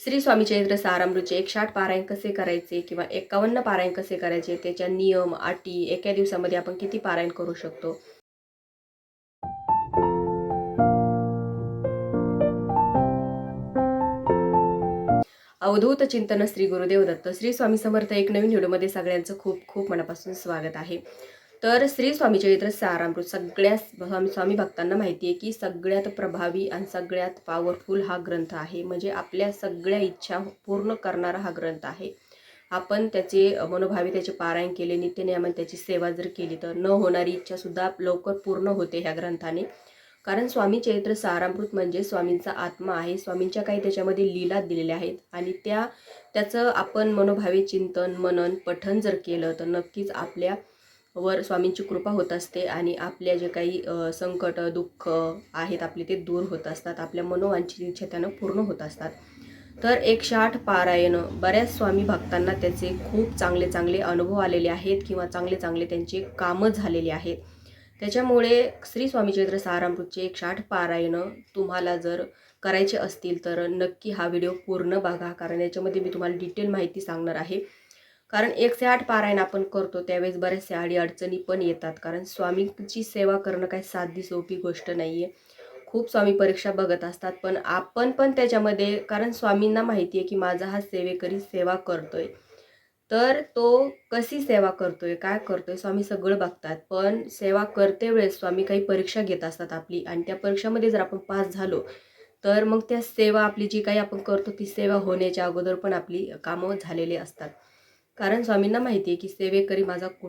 श्री स्वामी चरित्र सारामृतचे एकशे आठ पारायण कसे करायचे किंवा एकावन्न पारायण कसे करायचे त्याच्या नियम अटी एका दिवसामध्ये आपण किती पारायण करू शकतो? अवधूत चिंतन श्री गुरुदेव दत्त. श्री स्वामी समर्थ एक नवीन व्हिडिओमध्ये सगळ्यांचं खूप खूप मनापासून स्वागत आहे. तर श्री स्वामी चरित्र सारामृत सगळ्या स्वामी स्वामी भक्तांना माहिती आहे की सगळ्यात प्रभावी आणि सगळ्यात पॉवरफुल हा ग्रंथ आहे. म्हणजे आपल्या सगळ्या इच्छा पूर्ण करणारा हा ग्रंथ आहे. आपण त्याचे मनोभावी त्याचे पारायण केले नित्यनियमन त्याची सेवा जर केली तर न होणारी इच्छासुद्धा लवकर पूर्ण होते ह्या ग्रंथाने. कारण स्वामी चरित्र सारामृत म्हणजे स्वामींचा आत्मा आहे. स्वामींच्या काही त्याच्यामध्ये लीला दिलेल्या आहेत आणि त्या त्याचं आपण मनोभावे चिंतन मनन पठन जर केलं तर नक्कीच आपल्या वर स्वामींची कृपा होत असते आणि आपल्या जे काही संकट दुःख आहेत आपले ते दूर होत असतात. आपल्या मनोवांची इच्छा त्यानं पूर्ण होत असतात. तर एकशे आठ पारायण बऱ्याच स्वामी भक्तांना त्याचे खूप चांगले चांगले अनुभव आलेले आहेत किंवा चांगले चांगले त्यांचे कामं झालेले आहेत. त्याच्यामुळे श्री स्वामी चरित्र सारामृतचे एकशे आठ पारायणं तुम्हाला जर करायचे असतील तर नक्की हा व्हिडिओ पूर्ण बघा. कारण याच्यामध्ये मी तुम्हाला डिटेल माहिती सांगणार आहे. कारण एकशे आठ पारायण आपण करतो त्यावेळेस बऱ्याचशा अडी अडचणी पण येतात. कारण स्वामींची सेवा करणं काही साधी सोपी गोष्ट नाही आहे खूप स्वामी परीक्षा बघत असतात पण आपण पण त्याच्यामध्ये कारण स्वामींना माहिती आहे की माझा हा सेवेकरी सेवा करतोय. तर तो कशी सेवा करतोय काय करतोय स्वामी सगळं बघतात. पण सेवा करते वेळेस स्वामी काही परीक्षा घेत असतात आपली आणि त्या परीक्षामध्ये जर आपण पास झालो तर मग त्या सेवा आपली जी काही आपण करतो ती सेवा होण्याच्या अगोदर पण आपली कामं झालेली असतात. कारण स्वामींना माहिती आहे की सेवेकरी माझा कु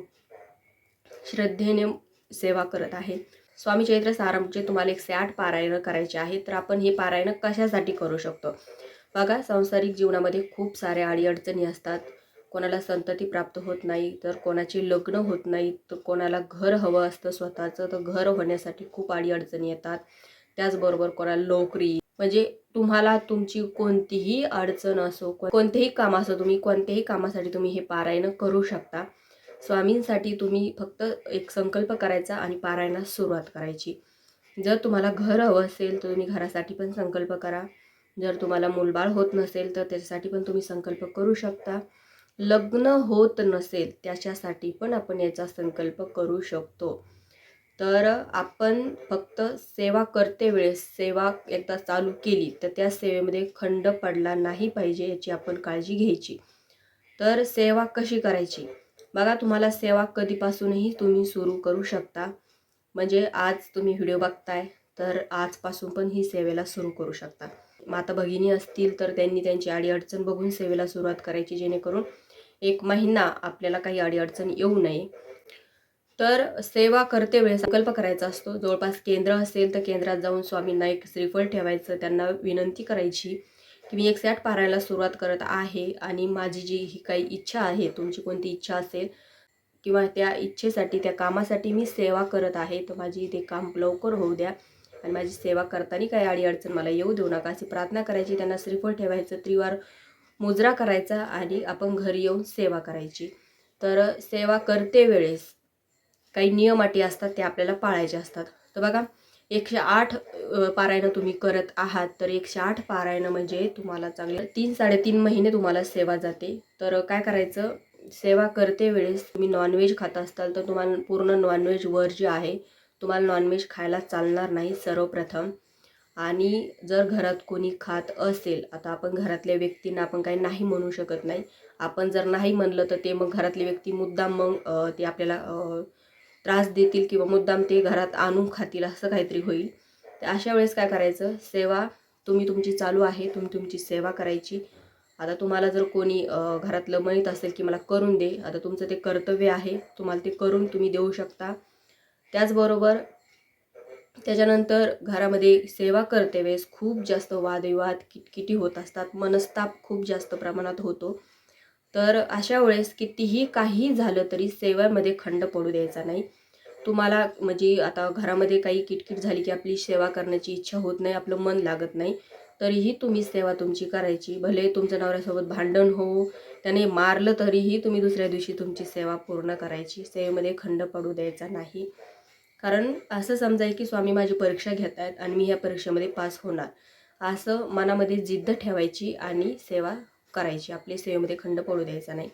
श्रद्धेने सेवा करत आहे. स्वामी चैत्र सारामचे तुम्हाला एकशे आठ पारायणं करायचे आहे तर आपण हे पारायणं कशासाठी करू शकतो? बघा सांसारिक जीवनामध्ये खूप साऱ्या अडीअडचणी असतात. कोणाला संतती प्राप्त होत नाही तर कोणाचे लग्न होत नाही तर कोणाला घर हवं असतं स्वतःचं तर घर होण्यासाठी खूप अडीअडचणी येतात. त्याचबरोबर कोणाला नोकरी म्हणजे तुम्हाला तुमची कोणतीही अडचण असो कोणतेही काम असो तुम्ही कोणत्याही कामासाठी तुम्ही हे पारायण करू शकता. स्वामींसाठी तुम्ही फक्त एक संकल्प करायचा आणि पारायणास सुरुवात करायची. जर तुम्हाला घर हवं असेल तर तुम्ही घरासाठी पण संकल्प करा. जर तुम्हाला मूलबाळ होत नसेल तर त्याच्यासाठी पण तुम्ही संकल्प करू शकता. लग्न होत नसेल त्याच्यासाठी पण आपण याचा संकल्प करू शकतो. तर आपण फक्त सेवा करते वेळेस सेवा एकदा चालू केली तर त्या सेवेमध्ये खंड पडला नाही पाहिजे याची आपण काळजी घ्यायची. तर सेवा कशी करायची? बघा तुम्हाला सेवा कधीपासूनही तुम्ही सुरू करू शकता. म्हणजे आज तुम्ही व्हिडिओ बघताय तर आजपासून पण ही सेवेला सुरू करू शकता. माता भगिनी असतील तर त्यांनी त्यांची अडीअडचण बघून सेवेला सुरुवात करायची जेणेकरून एक महिना आपल्याला काही अडीअडचण येऊ नये. तर सेवा करते वेळेस संकल्प करायचा असतो. जवळपास केंद्र असेल तर केंद्रात जाऊन स्वामींना एक श्रीफळ ठेवायचं त्यांना विनंती करायची की मी एक सॅट पारायला सुरुवात करत आहे आणि माझी जी ही काही इच्छा आहे तुमची कोणती इच्छा असेल किंवा त्या इच्छेसाठी त्या कामासाठी मी सेवा करत आहे तर माझी ते काम लवकर होऊ द्या. आणि माझी सेवा करताना काही अडीअडचण मला येऊ देऊ नका. अशी प्रार्थना करायची त्यांना श्रीफळ ठेवायचं त्रिवार मुजरा करायचा आणि आपण घरी येऊन सेवा करायची. तर सेवा करते वेळेस काही नियम अटी असतात ते आपल्याला पाळायचे असतात. तर बघा एकशे आठ पारायणं तुम्ही करत आहात तर एकशे आठ पारायणं म्हणजे तुम्हाला चांगलं तीन साडेतीन महिने तुम्हाला सेवा जाते. तर काय करायचं? सेवा करते वेळेस तुम्ही नॉनव्हेज खात असताल तर तुम्हाला पूर्ण नॉनव्हेज वर जे आहे तुम्हाला नॉनव्हेज खायला चालणार नाही सर्वप्रथम. आणि जर घरात कोणी खात असेल आता आपण घरातल्या व्यक्तींना आपण काही नाही म्हणू शकत नाही. आपण जर नाही म्हणलं तर ते मग घरातली व्यक्ती मुद्दाम मग ते आपल्याला त्रास देतील किंवा मुद्दाम ते घरात आणून खातील असं काहीतरी होईल. तर अशा वेळेस काय करायचं? सेवा तुम्ही तुमची चालू आहे तुम्ही तुमची सेवा करायची. आता तुम्हाला जर कोणी घरातलं म्हणत असेल की मला करून दे आता तुमचं ते कर्तव्य आहे तुम्हाला ते करून तुम्ही देऊ शकता. त्याचबरोबर त्याच्यानंतर घरामध्ये सेवा करते वेळेस खूप जास्त वादविवाद किटकिटी होत असतात मनस्ताप खूप जास्त प्रमाणात होतो. तर अशा वेळेस कितीही काही झालं तरी सेवेमध्ये खंड पडू द्यायचा नाही. तुम्हाला म्हणजे आता घरामध्ये काही किटकिट झाली की आपली सेवा करण्याची इच्छा होत नाही आपलं मन लागत नाही तरीही तुम्ही सेवा तुमची करायची. भले तुमच्या नवऱ्यासोबत भांडण हो त्याने मारलं तरीही तुम्ही दुसऱ्या दिवशी तुमची सेवा पूर्ण करायची. सेवेमध्ये खंड पडू द्यायचा नाही. कारण असं समजाय की स्वामी माझी परीक्षा घेत आहेत आणि मी ह्या परीक्षेमध्ये पास होणार. असं मनामध्ये जिद्द ठेवायची आणि सेवा करायची. आपली सेवेमध्ये खंड पडू द्यायचा नाही.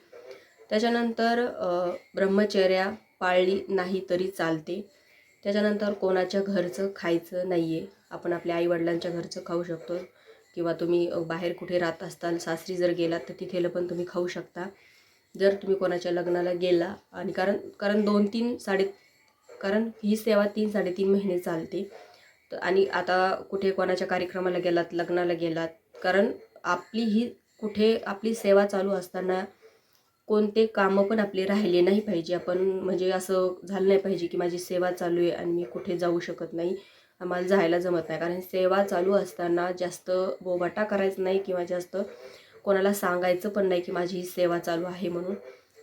त्याच्यानंतर ब्रह्मचर्या पाळली नाही तरी चालते. त्याच्यानंतर कोणाच्या घरचं खायचं नाही आहे आपण आपल्या आईवडिलांच्या घरचं खाऊ शकतो. किंवा तुम्ही बाहेर कुठे राहत असताल सासरी जर गेलात तर तिथेलं पण तुम्ही खाऊ शकता. जर तुम्ही कोणाच्या लग्नाला गेला आणि कारण कारण दोन तीन साडे कारण ही सेवा तीन साडेतीन महिने चालते. तर आणि आता कुठे कोणाच्या कार्यक्रमाला गेलात लग्नाला गेलात कारण आपली ही कुठे आपली सेवा चालू असताना कोणते कामं पण आपले राहिले नाही पाहिजे. आपण म्हणजे असं झालं नाही पाहिजे की माझी सेवा चालू आहे आणि मी कुठे जाऊ शकत नाही. आम्हाला जायला जमत नाही. कारण सेवा चालू असताना जास्त बोबाटा करायचा नाही किंवा जास्त कोणाला सांगायचं पण नाही की माझी ही सेवा चालू आहे म्हणून.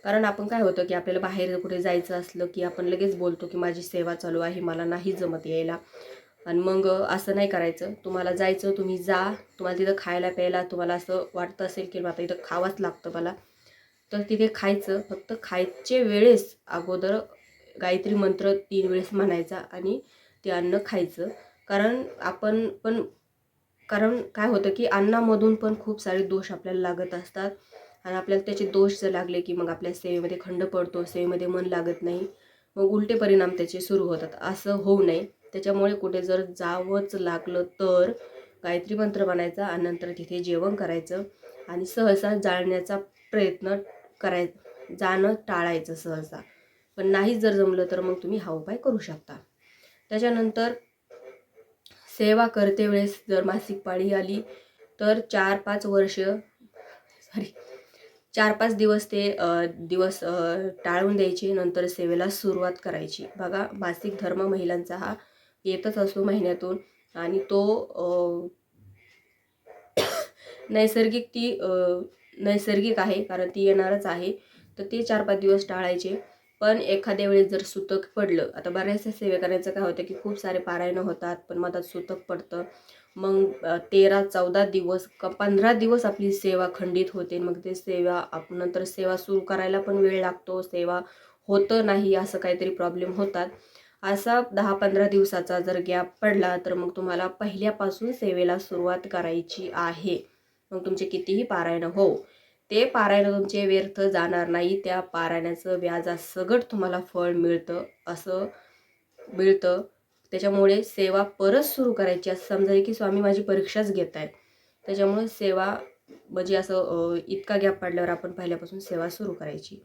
कारण आपण काय होतं की आपल्याला बाहेर कुठे जायचं असलं की आपण लगेच बोलतो की माझी सेवा चालू आहे मला नाही जमत यायला. आणि मग असं नाही करायचं. तुम्हाला जायचं तुम्ही जा. तुम्हाला तिथं खायला प्यायला तुम्हाला असं वाटतं असेल की आता इथं खावाच लागतं मला. तर तिथे खायचं. फक्त खायचे वेळेस अगोदर गायत्री मंत्र तीन वेळेस म्हणायचा आणि ते अन्न खायचं. कारण आपण पण कारण काय होतं की अन्नामधून पण खूप सारे दोष आपल्याला लागत असतात. आणि आपल्याला त्याचे दोष जर लागले की मग आपल्या सेवेमध्ये खंड पडतो सेवेमध्ये मन लागत नाही मग उलटे परिणाम त्याचे सुरू होतात. असं होऊ नये. त्याच्यामुळे कुठे जर जावंच लागलं तर गायत्री मंत्र म्हणायचा आणि नंतर तिथे जेवण करायचं आणि सहसा जाळण्याचा प्रयत्न कराय जाणं टाळायचं सहसा. पण नाही जर जमलं तर मग तुम्ही हा उपाय करू शकता. त्याच्यानंतर सेवा करते वेळेस जर मासिक पाळी आली तर चार पाच वर्ष सॉरी चार पाच दिवस ते दिवस टाळून द्यायचे नंतर सेवेला सुरुवात करायची. बघा मासिक धर्म महिलांचा हा येतच असतो महिन्यातून आणि तो नैसर्गिक ती नैसर्गिक आहे कारण ती येणारच आहे. तर ते चार पाच दिवस टाळायचे. पण एखाद्या वेळेस जर सुतक पडलं आता बऱ्याचशा सेवेकऱ्यांचं काय होतं की खूप सारे पारायणं होतात पण मधात सुतक पडतं. मग तेरा चौदा दिवस क पंधरा दिवस आपली सेवा खंडित होते. मग ते सेवा आपण नंतर सेवा सुरू करायला पण वेळ लागतो. सेवा होतं नाही असं काहीतरी प्रॉब्लेम होतात. असा दहा पंधरा दिवसाचा जर गॅप पडला तर मग तुम्हाला पहिल्यापासून सेवेला सुरुवात करायची आहे. मग तुमचे कितीही पारायणं हो ते पारायण तुमचे व्यर्थ जाणार नाही. त्या पारायणाचं व्याजासकट तुम्हाला फळ मिळतं असं मिळतं. त्याच्यामुळे सेवा परत सुरू करायची असं समजा की स्वामी माझी परीक्षाच घेत आहेत त्याच्यामुळे सेवा म्हणजे असं इतका गॅप पडल्यावर आपण पहिल्यापासून सेवा सुरू करायची.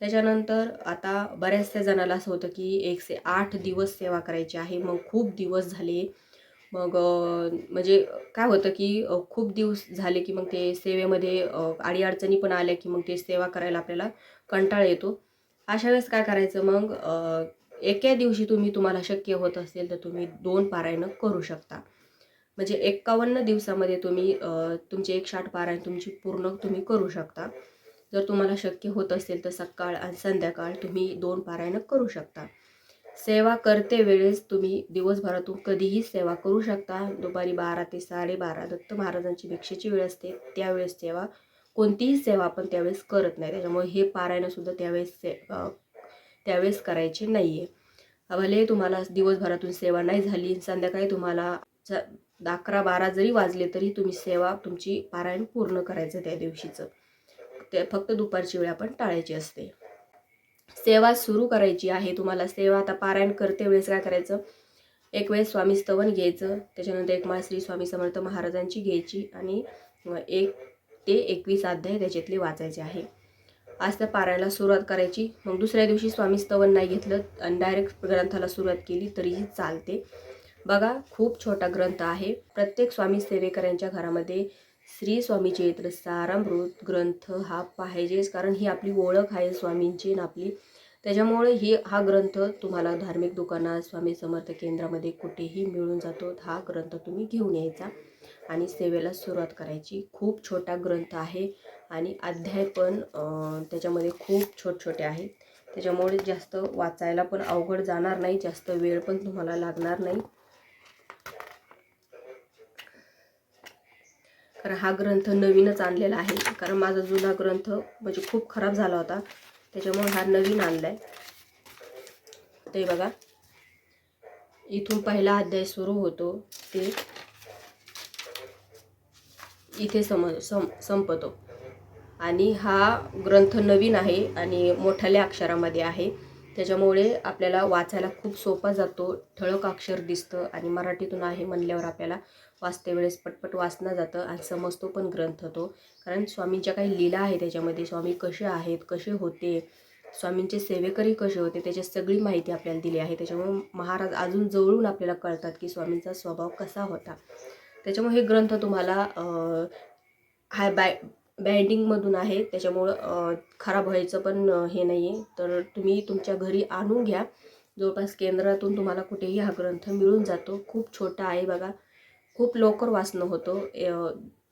त्याच्यानंतर आता बऱ्याचशा जणाला असं होतं की एकशे आठ दिवस सेवा करायची आहे. मग खूप दिवस झाले. मग म्हणजे काय होतं की खूप दिवस झाले की मग ते सेवेमध्ये अडीअडचणी पण आल्या की मग ते सेवा करायला आपल्याला कंटाळा येतो. अशा वेळेस काय करायचं मग एका दिवशी तुम्ही तुम्हाला शक्य होत असेल तर तुम्ही दोन पारायणं करू शकता. म्हणजे एक्कावन्न दिवसामध्ये तुम्ही तुमचे एक आठ पारायण तुमची पूर्ण तुम्ही करू शकता. जर तुम्हाला शक्य होत असेल तर सकाळ आणि संध्याकाळ तुम्ही दोन पारायणं करू शकता. सेवा करते वेळेस तुम्ही दिवसभरातून कधीही सेवा करू शकता. दुपारी बारा ते साडेबारा दत्त महाराजांची भिक्षेची वेळ असते. त्यावेळेस सेवा कोणतीही सेवा आपण त्यावेळेस करत नाही. त्याच्यामुळे हे पारायणसुद्धा त्यावेळेस से त्यावेळेस करायचे नाही आहे भले तुम्हाला दिवसभरातून सेवा नाही झाली संध्याकाळी तुम्हाला अकरा बारा जरी वाजले तरी तुम्ही सेवा तुमची पारायण पूर्ण करायचं त्या दिवशीचं. ते फक्त दुपारची वेळ आपण टाळायची असते. सेवा सुरू करायची आहे तुम्हाला. सेवा आता पारायण करते वेळेस काय करायचं? एक वेळेस स्वामी स्तवन घ्यायचं त्याच्यानंतर एक माळ श्री स्वामी समर्थ महाराजांची घ्यायची आणि एक ते एकवीस अध्याय त्याच्यातले वाचायचे आहे. आज त्या पारायणाला सुरुवात करायची. मग दुसऱ्या दिवशी स्वामी स्तवन नाही घेतलं आणि डायरेक्ट ग्रंथाला सुरुवात केली तरीही चालते. बघा खूप छोटा ग्रंथ आहे. प्रत्येक स्वामी सेवेकरांच्या घरामध्ये श्री स्वामी चरित्र सारामृत ग्रंथ हा पाहिजेच कारण ही आपली ओळख आहे स्वामींची आणि आपली. त्याच्यामुळे ही हा ग्रंथ तुम्हाला धार्मिक दुकानात स्वामी समर्थ केंद्रामध्ये कुठेही मिळून जातो. हा ग्रंथ तुम्ही घेऊन यायचा आणि सेवेला सुरुवात करायची. खूप छोटा ग्रंथ आहे आणि अध्याय पण त्याच्यामध्ये खूप छोट छोटे आहेत. त्याच्यामुळे जास्त वाचायला पण अवघड जाणार नाही जास्त वेळ पण तुम्हाला लागणार नाही. कारण हा ग्रंथ नवीनच आणलेला आहे. कारण माझा जुना ग्रंथ म्हणजे खूप खराब झाला होता. त्याच्यामुळे हा नवीन आणला आहे ते बघा. इथून पहिला अध्याय सुरू होतो. ते इथे सम संपतो. आणि हा ग्रंथ नवीन आहे आणि मोठ्याल्या अक्षरामध्ये आहे. त्याच्यामुळे आपल्याला वाचायला खूप सोपा जातो. ठळक अक्षर दिसतं आणि मराठीतून आहे म्हणल्यावर आपल्याला वाचते वेळेस पटपट वाचणं जातं आणि समजतो पण ग्रंथ तो. कारण स्वामींच्या काही लीला आहे त्याच्यामध्ये स्वामी कसे आहेत कसे होते स्वामींचे सेवेकरी कसे होते त्याची सगळी माहिती आपल्याला दिली आहे. त्याच्यामुळे महाराज अजून जवळून आपल्याला कळतात की स्वामींचा स्वभाव कसा होता. त्याच्यामुळे हे ग्रंथ तुम्हाला हाय बाय बँडिंगमधून आहे. त्याच्यामुळं खराब व्हायचं पण हे नाही आहे तर तुम्ही तुमच्या घरी आणून घ्या. जवळपास केंद्रातून तुम्हाला कुठेही हा ग्रंथ मिळून जातो. खूप छोटा आहे बघा. खूप लवकर वाचणं होतं.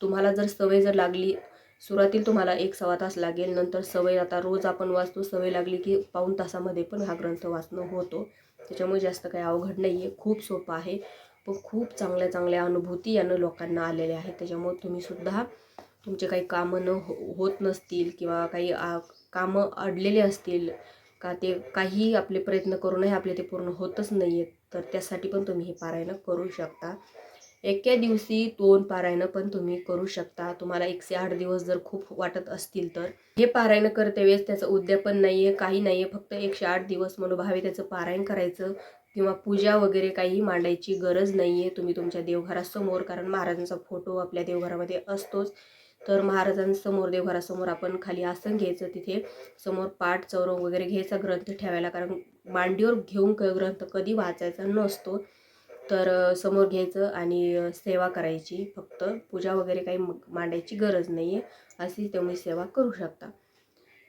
तुम्हाला जर सवय जर लागली सुरुवातील तुम्हाला एक सव्वा तास लागेल. नंतर सवय आता रोज आपण वाचतो. सवय लागली की पाऊण तासामध्ये पण हा ग्रंथ वाचणं होतो. त्याच्यामुळे जास्त काही अवघड नाही आहे खूप सोपं आहे. पण खूप चांगल्या चांगल्या अनुभूती यानं लोकांना आलेल्या आहेत. त्याच्यामुळे तुम्हीसुद्धा तुमचे काही कामं न हो होत नसतील किंवा काही आ, कामं अडलेले असतील का ते काही आपले प्रयत्न करूनही आपले ते पूर्ण होतच नाही आहेत तर त्यासाठी पण तुम्ही हे पारायणं करू शकता. एके दिवशी दोन पारायणं पण तुम्ही करू शकता. तुम्हाला एकशे आठ दिवस जर खूप वाटत असतील तर. हे पारायण करते वेळेस त्याचं उद्यापन नाही आहे काही नाही आहे फक्त एकशे आठ दिवस मनोभावे त्याचं पारायण करायचं किंवा पूजा वगैरे काही मांडायची गरज नाही आहे तुम्ही तुमच्या देवघरासमोर कारण महाराजांचा फोटो आपल्या देवघरामध्ये असतोच. तर महाराजांसमोर देवघरासमोर आपण खाली आसन घ्यायचं तिथे. समोर पाठ चौरंग वगैरे घ्यायचा ग्रंथ ठेवायला कारण मांडीवर घेऊन क- ग्रंथ कधी वाचायचा नसतो. तर समोर घ्यायचं आणि सेवा करायची. फक्त पूजा वगैरे काही म- मांडायची गरज नाही आहे अशी तुम्ही सेवा करू शकता.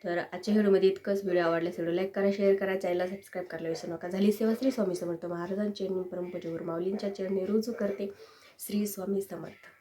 तर आजच्या व्हिडिओमध्ये इतकंच. व्हिडिओ आवडल्यास व्हिडिओ लाईक करा शेअर करा चॅनलला सबस्क्राईब करायला विसरू नका. झाली सेवा श्री स्वामी समर्थ महाराजांच्या चरणी माऊलींच्या चरणी रुजू करते. श्री स्वामी समर्थ.